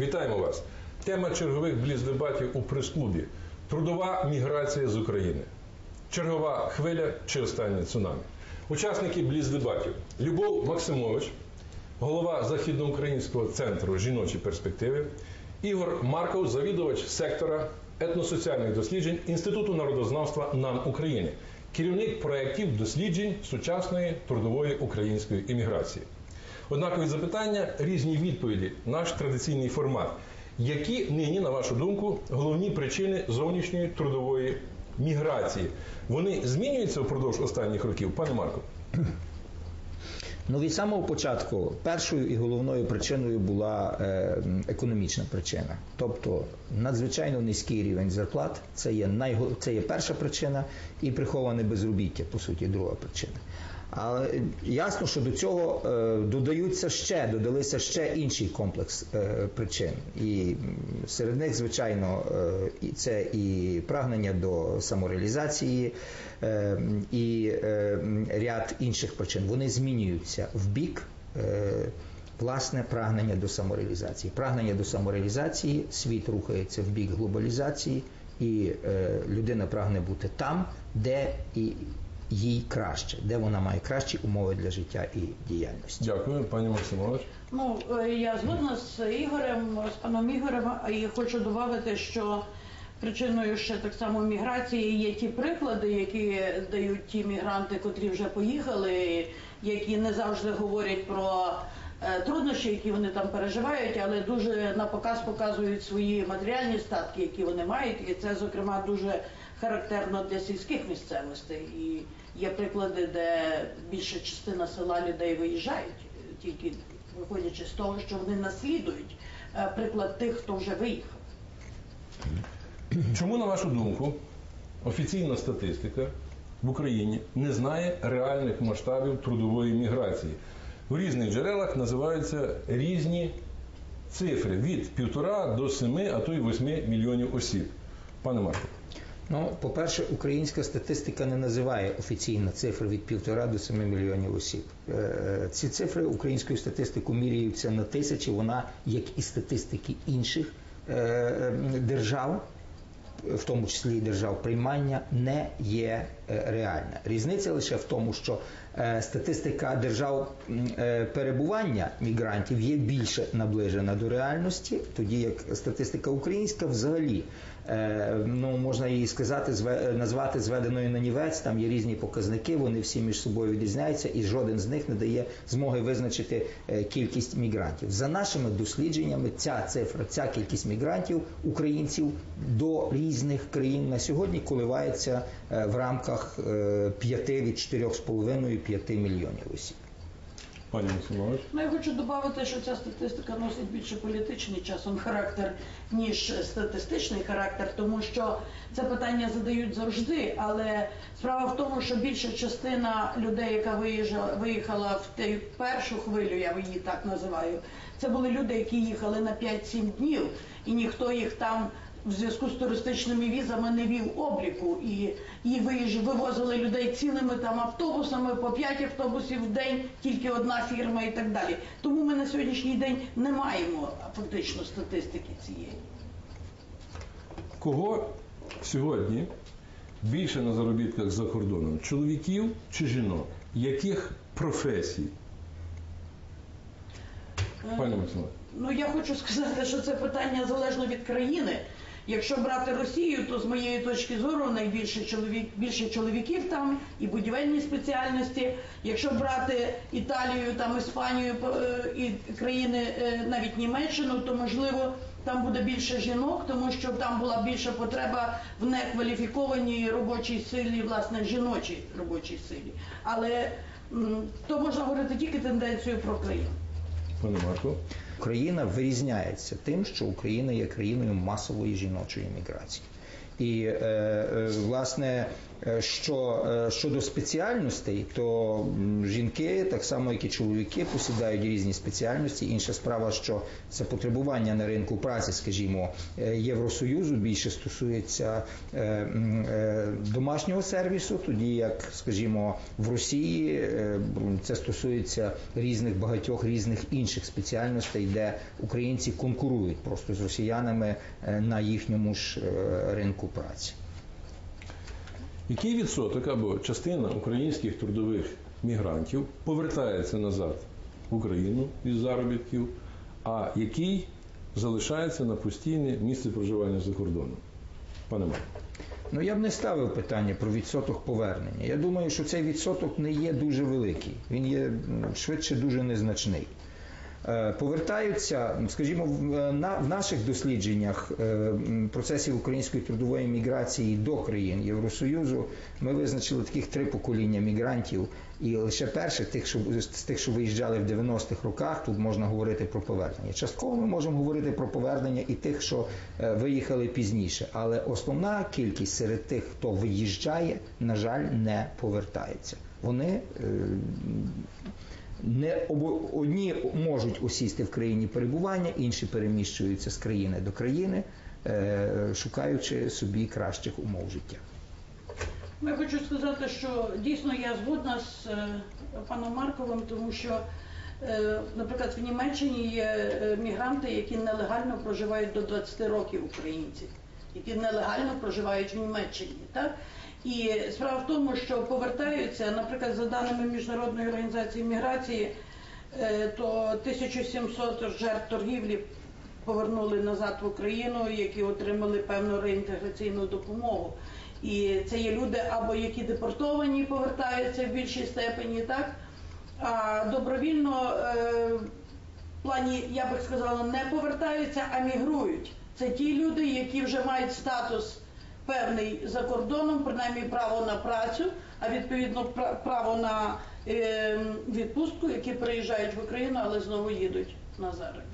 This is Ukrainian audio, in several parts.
Вітаємо вас! Тема чергових бліц-дебатів у прес-клубі Трудова міграція з України. Чергова хвиля чи останнє цунамі. Учасники бліц-дебатів Любов Максимович, голова Західноукраїнського центру жіночі перспективи, Ігор Марков, завідувач сектора етносоціальних досліджень Інституту народознавства НАМ України, керівник проєктів досліджень сучасної трудової української імміграції. Однакові запитання, різні відповіді, наш традиційний формат. Які нині, на вашу думку, головні причини зовнішньої трудової міграції? Вони змінюються впродовж останніх років, пане Марко? Ну, від самого початку першою і головною причиною була е, економічна причина. Тобто надзвичайно низький рівень зарплат це є найго... це є перша причина, і приховане безробіття, по суті, друга причина. Але ясно, що до цього е, додаються ще, додалися ще інший комплекс е, причин. І серед них, звичайно, е, це і прагнення до самореалізації, і ряд інших причин. Вони змінюються в бік. Власне прагнення до самореалізації. Прагнення до самореалізації, світ рухається в бік глобалізації, і людина прагне бути там, де і їй краще, де вона має кращі умови для життя і діяльності. Дякую, пані Максимович. Ну, е, я згодна з Ігорем, з паном Ігорем, і хочу додати, що причиною ще так само міграції є ті приклади, які дають ті мігранти, котрі вже поїхали, які не завжди говорять про е, труднощі, які вони там переживають, але дуже на показ показують свої матеріальні статки, які вони мають, і це, зокрема, дуже характерно для сільських місцевостей. І є приклади, де більша частина села людей виїжджають, тільки виходячи з того, що вони наслідують е, приклад тих, хто вже виїхав. Чому, на вашу думку, офіційна статистика в Україні не знає реальних масштабів трудової міграції? В різних джерелах називаються різні цифри від півтора до семи, а то й восьми мільйонів осіб. Пане Марко. Ну, по-перше, українська статистика не називає офіційно цифри від півтора до семи мільйонів осіб. Е, Ці цифри українською статистикою міряються на тисячі. Вона, як і статистики інших е, держав, в тому числі і держав приймання, не є е, реальна. Різниця лише в тому, що статистика держав перебування мігрантів є більше наближена до реальності, тоді як статистика українська взагалі ну можна її сказати, зве- назвати зведеною на нівець. Там є різні показники, вони всі між собою відрізняються, і жоден з них не дає змоги визначити е, кількість мігрантів. За нашими дослідженнями, ця цифра, ця кількість мігрантів українців до різних країн на сьогодні коливається е, в рамках 5 від 4,5-5 мільйонів осіб. Пані Максимович. Ну, я хочу додати, що ця статистика носить більше політичний часом характер, ніж статистичний характер, тому що це питання задають завжди. Але справа в тому, що більша частина людей, яка виїжджала, виїхала в ту першу хвилю, я її так називаю, це були люди, які їхали на 5-7 днів, і ніхто їх там. В зв'язку з туристичними візами не вів обліку і, і вивозили людей цілими там автобусами по 5 автобусів в день, тільки одна фірма і так далі. Тому ми на сьогоднішній день не маємо фактично статистики цієї. Кого сьогодні більше на заробітках за кордоном? Чоловіків чи жінок? Яких професій? Пані Максимович. Ну я хочу сказати, що це питання залежно від країни. Якщо брати Росію, то з моєї точки зору найбільше чоловік більше чоловіків там і будівельні спеціальності. Якщо брати Італію, там Іспанію е, і країни е, навіть Німеччину, то можливо там буде більше жінок, тому що там була більша потреба в некваліфікованій робочій силі, власне, жіночій робочій силі. Але то можна говорити тільки тенденцію про країну. Пане Марко. Україна вирізняється тим, що Україна є країною масової жіночої міграції. І е, е, власне, що е, щодо спеціальностей, то жінки, так само як і чоловіки, посідають різні спеціальності. Інша справа, що це потребування на ринку праці, скажімо, е, Євросоюзу більше стосується е, е, домашнього сервісу, тоді як, скажімо, в Росії е, це стосується різних багатьох різних інших спеціальностей, де українці конкурують просто з росіянами е, на їхньому ж е, ринку праці. Який відсоток або частина українських трудових мігрантів повертається назад в Україну із заробітків, а який залишається на постійне місце проживання за кордоном? Пане Марко. Ну я б не ставив питання про відсоток повернення. Я думаю, що цей відсоток не є дуже великий. Він є швидше дуже незначний. Е, Повертаються, скажімо, в, е, в наших дослідженнях е, процесів української трудової міграції до країн Євросоюзу ми визначили таких три покоління мігрантів, і лише перше, тих, що з тих, що виїжджали в 90-х роках, тут можна говорити про повернення. Частково ми можемо говорити про повернення і тих, що виїхали пізніше, але основна кількість серед тих, хто виїжджає, на жаль, не повертається. Вони не обо- одні можуть осісти в країні перебування, інші переміщуються з країни до країни, е, шукаючи собі кращих умов життя. Я хочу сказати, що дійсно я згодна з е, паном Марковим, тому що, е, наприклад, в Німеччині є е, мігранти, які нелегально проживають до 20 років українці, які нелегально проживають в Німеччині. Так? І справа в тому, що повертаються, наприклад, за даними Міжнародної організації міграції, е, то 1700 жертв торгівлі повернули назад в Україну, які отримали певну реінтеграційну допомогу. І це є люди або які депортовані повертаються в більшій степені, так а добровільно е, в плані, я би сказала, не повертаються, а мігрують. Це ті люди, які вже мають статус певний за кордоном, принаймні право на працю, а відповідно пра- право на е, відпустку, які приїжджають в Україну, але знову їдуть на заробітки.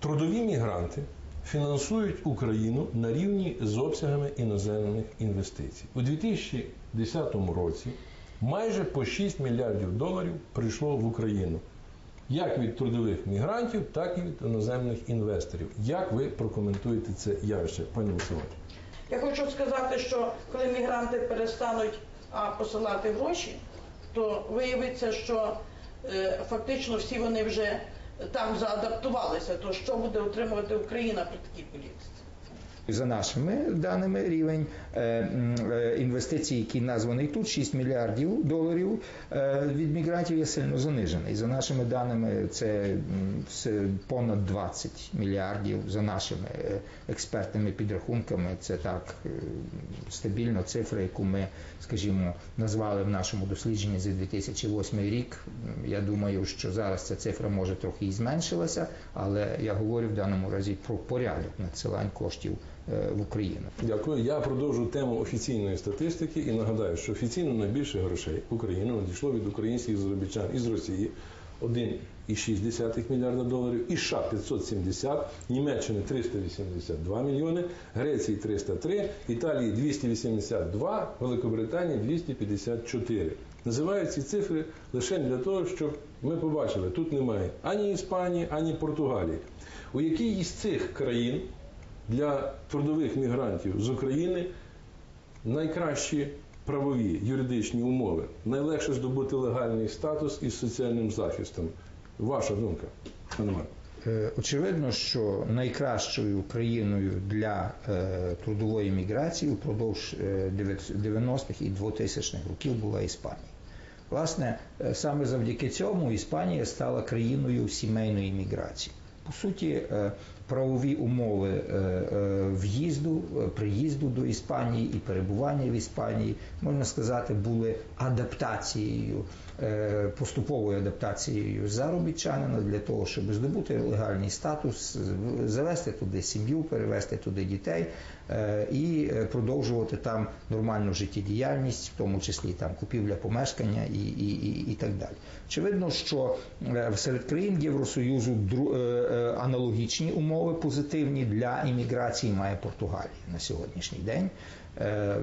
Трудові мігранти фінансують Україну на рівні з обсягами іноземних інвестицій. У 2010 році майже по 6 мільярдів доларів прийшло в Україну. Як від трудових мігрантів, так і від іноземних інвесторів. Як ви прокоментуєте це явище, пані Василовна? Я хочу сказати, що коли мігранти перестануть а, посилати гроші, то виявиться, що е, фактично всі вони вже там заадаптувалися. То що буде отримувати Україна при такій політиці? За нашими даними, рівень е, е, інвестицій, який названий тут, 6 мільярдів доларів е, від мігрантів є сильно занижений. За нашими даними, це понад 20 мільярдів. За нашими експертними підрахунками, це так стабільна цифра, яку ми, скажімо, назвали в нашому дослідженні за 2008 рік. Я думаю, що зараз ця цифра може трохи і зменшилася, але я говорю в даному разі про порядок надсилань коштів в Україну. Дякую. Я продовжу тему офіційної статистики і нагадаю, що офіційно найбільше грошей в Україну надійшло від українських заробітчан із Росії 1,6 мільярда доларів, із США 570, Німеччини 382 мільйони, Греції 303, Італії 282, Великобританії 254. Називаю ці цифри лише для того, щоб ми побачили, тут немає ані Іспанії, ані Португалії. У якій із цих країн для трудових мігрантів з України найкращі правові юридичні умови, найлегше здобути легальний статус із соціальним захистом. Ваша думка, пане Марко? Е, Очевидно, що найкращою країною для е, трудової міграції впродовж е, 90-х і 2000-х років була Іспанія. Власне, е, саме завдяки цьому Іспанія стала країною сімейної міграції. По суті, е, правові умови е, е, в'їзду, е, приїзду до Іспанії і перебування в Іспанії, можна сказати, були адаптацією, поступовою адаптацією заробітчанина для того, щоб здобути легальний статус, завести туди сім'ю, перевести туди дітей і продовжувати там нормальну життєдіяльність, в тому числі там купівля помешкання і, і, і, і так далі. Очевидно, що серед країн Євросоюзу аналогічні умови позитивні для імміграції має Португалія на сьогоднішній день. Е,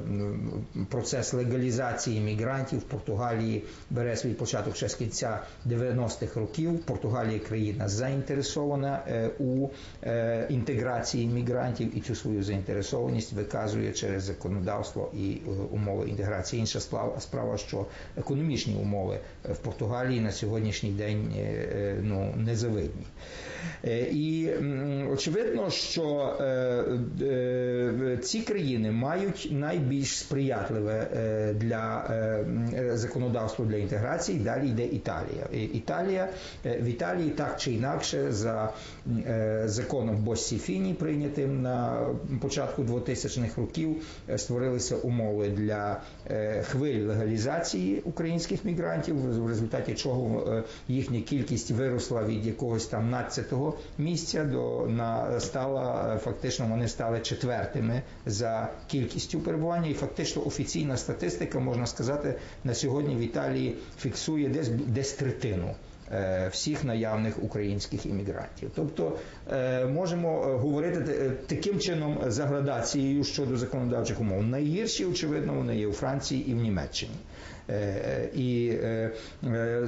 процес легалізації мігрантів в Португалії бере свій початок ще з кінця 90-х років. Португалія країна заінтересована е, у е, інтеграції мігрантів і цю свою заінтересованість виказує через законодавство і умови інтеграції. Інша справа, що економічні умови в Португалії на сьогоднішній день ну, незавидні. І очевидно, що ці країни мають найбільш сприятливе е, для е, законодавства для інтеграції. Далі йде Італія. Італія е, в Італії так чи інакше за законом Боссі Фіні, прийнятим на початку 2000-х років, створилися умови для хвиль легалізації українських мігрантів, в результаті чого їхня кількість виросла від якогось там 12-го місця до на стала фактично. Вони стали четвертими за кількістю перебування, і фактично офіційна статистика, можна сказати, на сьогодні в Італії фіксує десь десь третину. Е, всіх наявних українських іммігрантів, тобто е, можемо говорити таким чином за градацією щодо законодавчих умов. Найгірші, очевидно, вони є у Франції і в Німеччині, е, і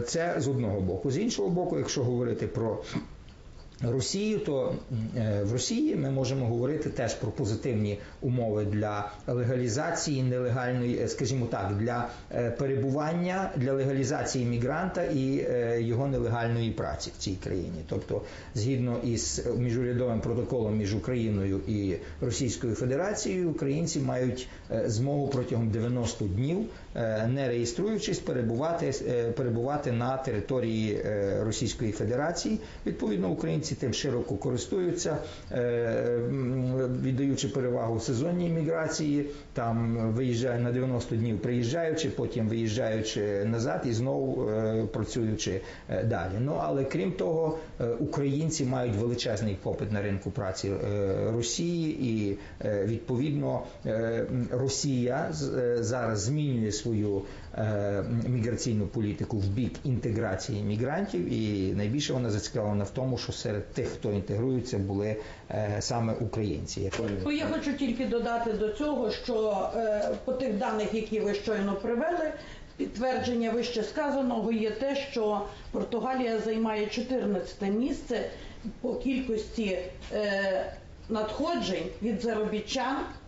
це з одного боку. З іншого боку, якщо говорити про Росію, то е, в Росії ми можемо говорити теж про позитивні умови для легалізації нелегальної, е, скажімо так, для е, перебування для легалізації мігранта і його нелегальної праці в цій країні. Тобто, згідно із міжурядовим протоколом між Україною і Російською Федерацією, українці мають змогу протягом 90 днів, не реєструючись, перебувати перебувати на території Російської Федерації. Відповідно, українці тим широко користуються, е, віддаючи перевагу сезонній міграції, там виїжджають на 90 днів, приїжджаючи, потім виїжджаючи назад і знову е, працюючи е, далі. Ну але крім того, українці мають величезний попит на ринку праці Росії, і відповідно Росія зараз змінює свою міграційну політику в бік інтеграції мігрантів, і найбільше вона зацікавлена в тому, що серед тих, хто інтегрується, були е, саме українці. Ну, я хочу тільки додати до цього, що е, по тих даних, які ви щойно привели. Підтвердження вище сказаного є те, що Португалія займає 14 місце по кількості е, надходжень від заробітчан е,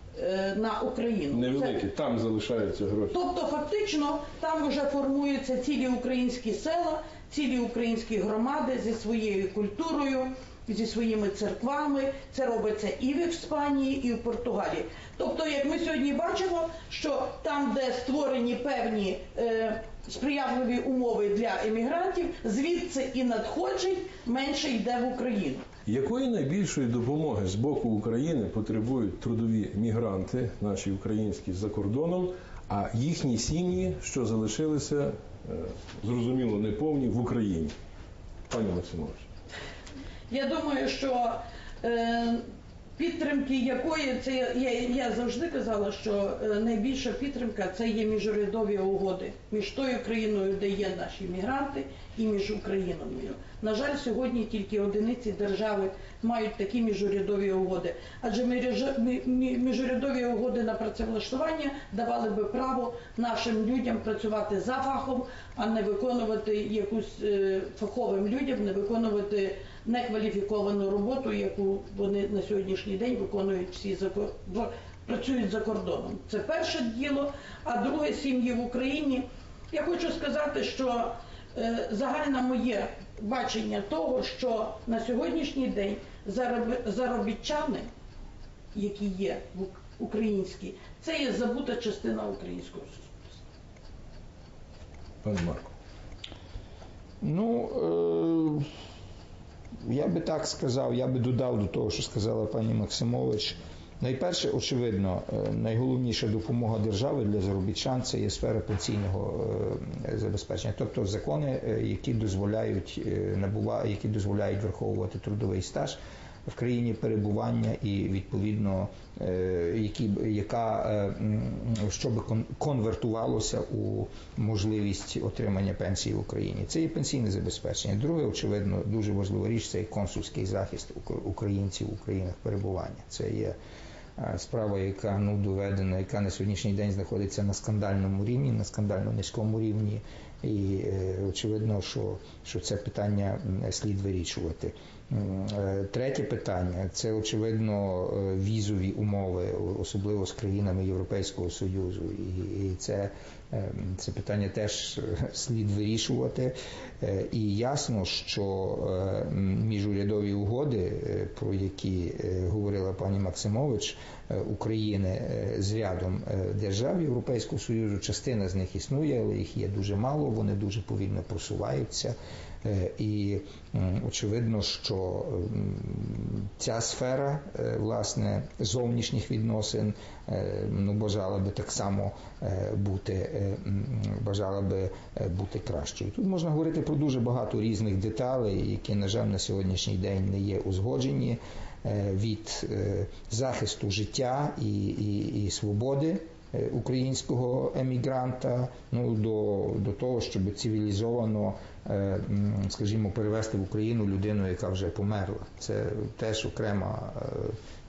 на Україну. Невеликі, Це... там залишаються гроші. Тобто, фактично, там вже формуються цілі українські села, цілі українські громади зі своєю культурою, зі своїми церквами. Це робиться і в Іспанії, і в Португалії. Тобто, як ми сьогодні бачимо, що там, де створені певні е, сприятливі умови для емігрантів, звідси і надходжень менше йде в Україну. Якої найбільшої допомоги з боку України потребують трудові мігранти, наші українські за кордоном, а їхні сім'ї, що залишилися Е, зрозуміло неповні в Україні. Пані Максимович. Я думаю, що е, підтримки якої це я, я завжди казала, що е, найбільша підтримка це є міжурядові угоди між тою країною, де є наші мігранти, і між Україною. На жаль, сьогодні тільки одиниці держави мають такі міжурядові угоди, адже міжурядові угоди на працевлаштування давали би право нашим людям працювати за фахом, а не виконувати якусь е, фаховим людям, не виконувати некваліфіковану роботу, яку вони на сьогоднішній день виконують всі за працюють за кордоном. Це перше діло. А друге сім'ї в Україні. Я хочу сказати, що е, загальне моє бачення того, що на сьогоднішній день заробітчани, які є в українські, це є забута частина українського суспільства. Пане Марко. Ну, е я би так сказав, я би додав до того, що сказала пані Максимович. Найперше, очевидно, е, найголовніша допомога держави для заробітчан це є сфера пенсійного е, забезпечення, тобто закони, е, які дозволяють набува, які дозволяють враховувати трудовий стаж в країні перебування і відповідно е, які яка е, щоб конвертувалося у можливість отримання пенсії в Україні. Це є пенсійне забезпечення. Друге, очевидно, дуже важлива річ це є консульський захист українців у країнах перебування. Це є е, справа, яка ну доведена, яка на сьогоднішній день знаходиться на скандальному рівні, на скандально низькому рівні. І очевидно, що, що це питання слід вирішувати. Е, Третє питання це очевидно е, візові умови, особливо з країнами Європейського Союзу. І, це, е, це питання теж слід вирішувати. І ясно, що міжурядові угоди, про які говорила пані Максимович, України з рядом держав Європейського Союзу, частина з них існує, але їх є дуже мало, вони дуже повільно просуваються. Е, І очевидно, що ця сфера е, власне зовнішніх відносин е, ну, бажала би так само бути, бажала би бути кращою. Тут можна говорити про дуже багато різних деталей, які, на жаль, на сьогоднішній день не є узгоджені від захисту життя і, і, і свободи українського емігранта ну, до, до того, щоб цивілізовано, е, скажімо, перевести в Україну людину, яка вже померла. Це теж окрема е,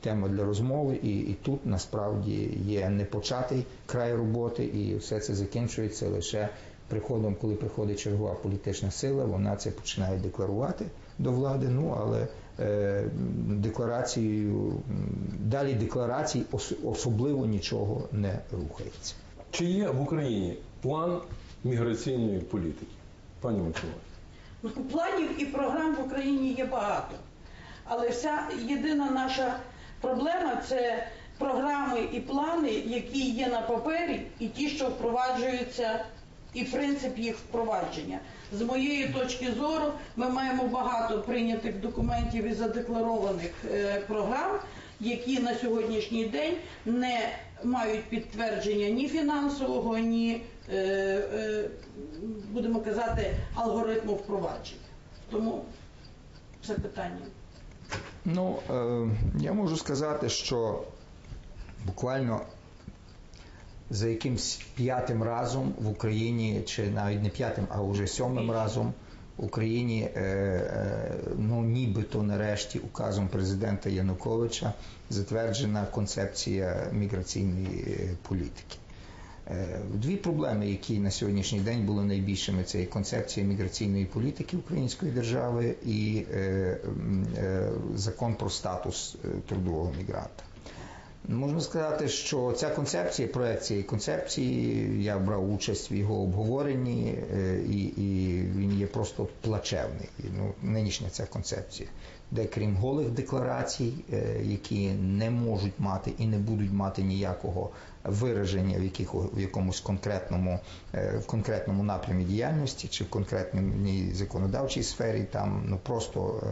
тема для розмови, і, і тут насправді є непочатий край роботи, і все це закінчується лише приходом, коли приходить чергова політична сила, вона це починає декларувати до влади. Ну але е, декларацією далі декларацій ос- особливо нічого не рухається. Чи є в Україні план міграційної політики? Пані Максимович. Ну, планів і програм в Україні є багато. Але вся єдина наша проблема це програми і плани, які є на папері, і ті, що впроваджуються, і принцип їх впровадження. З моєї точки зору, ми маємо багато прийнятих документів і задекларованих е, програм, які на сьогоднішній день не мають підтвердження ні фінансового, ні, е, е, будемо казати, алгоритму впровадження. Тому це питання. Ну, я можу сказати, що буквально за якимсь п'ятим разом в Україні, чи навіть не п'ятим, а вже сьомим разом в Україні, е, е, ну нібито нарешті указом президента Януковича затверджена концепція міграційної е, політики. Дві проблеми, які на сьогоднішній день були найбільшими, це і концепція міграційної політики української держави і закон про статус трудового мігранта. Можна сказати, що ця концепція, проект цієї концепції, я брав участь в його обговоренні, е, і, і він є просто плачевний. Ну, нинішня ця концепція, де крім голих декларацій, е, які не можуть мати і не будуть мати ніякого вираження в, яких, в якомусь конкретному, е, в конкретному напрямі діяльності чи в конкретній законодавчій сфері, там ну просто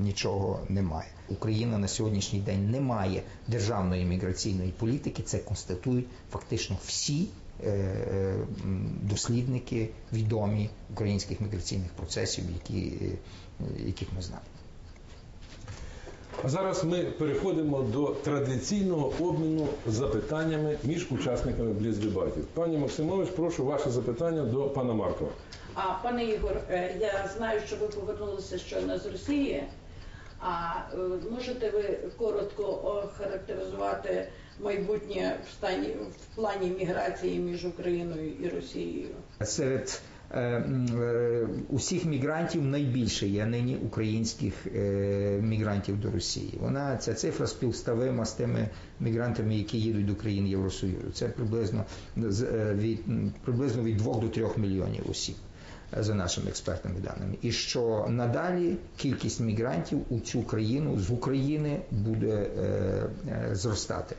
нічого немає. Україна на сьогоднішній день не має державної міграційної політики. Це констатують фактично всі е, е, дослідники відомі українських міграційних процесів, які, е, яких ми знаємо. А зараз ми переходимо до традиційного обміну запитаннями між учасниками бліц-дебатів. Пані Максимович, прошу ваше запитання до пана Маркова. А пане Ігор, я знаю, що ви повернулися щойно з Росії. А е, можете ви коротко охарактеризувати майбутнє в стані в плані міграції між Україною і Росією? Серед е, е, усіх мігрантів найбільше є нині українських мігрантів до Росії. Вона ця цифра співставима з тими мігрантами, які їдуть до країн Євросоюзу. Це приблизно від приблизно від 2 до 3 мільйонів осіб. За нашими експертними даними, і що надалі кількість мігрантів у цю країну з України буде е, е, зростати.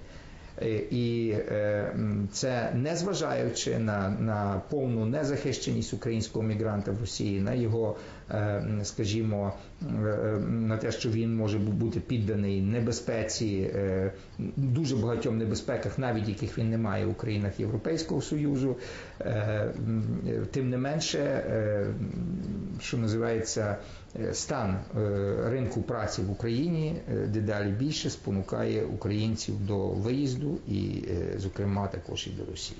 Е, І е, це незважаючи на, на повну незахищеність українського мігранта в Росії, на його, е, скажімо, на те, що він може бути підданий небезпеці, дуже багатьом небезпеках, навіть яких він не має у країнах Європейського Союзу. Тим не менше, що називається стан е, ринку праці в Україні е, дедалі більше спонукає українців до виїзду і, е, зокрема, також і до Росії.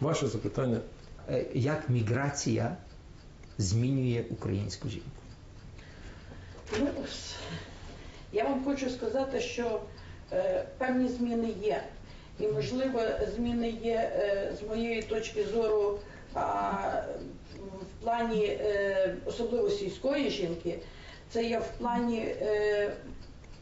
Ваше запитання. Е, Як міграція змінює українську жінку? Ну, я вам хочу сказати, що е, певні зміни є. І, можливо, зміни є е, з моєї точки зору в плані е, особливо сільської жінки, це є в плані е,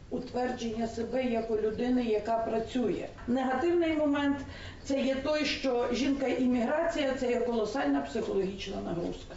утвердження себе як у людини, яка працює. Негативний момент це є той, що жінка-імміграція це є колосальна психологічна нагрузка.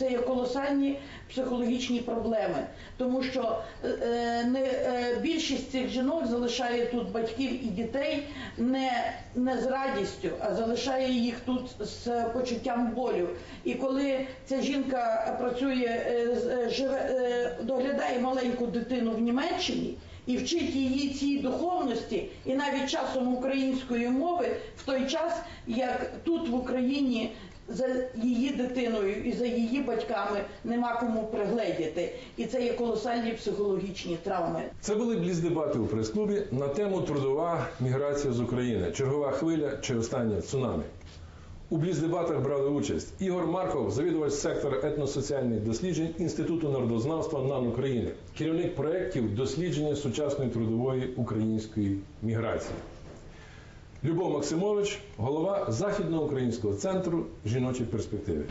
Це є колосальні психологічні проблеми, тому що е, не, е, більшість цих жінок залишає тут батьків і дітей не, не з радістю, а залишає їх тут з почуттям болю. І коли ця жінка працює, е, е, живе, е, доглядає маленьку дитину в Німеччині і вчить її цій духовності, і навіть часом української мови в той час, як тут в Україні за її дитиною і за її батьками нема кому пригледіти. І це є колосальні психологічні травми. Це були бліздебати у прес-клубі на тему трудова міграція з України, чергова хвиля чи останнє цунамі. У бліздебатах брали участь Ігор Марков, завідувач сектора етносоціальних досліджень Інституту народознавства НАН України, керівник проєктів дослідження сучасної трудової української міграції. Любов Максимович, голова Західноукраїнського центру жіночої перспективи.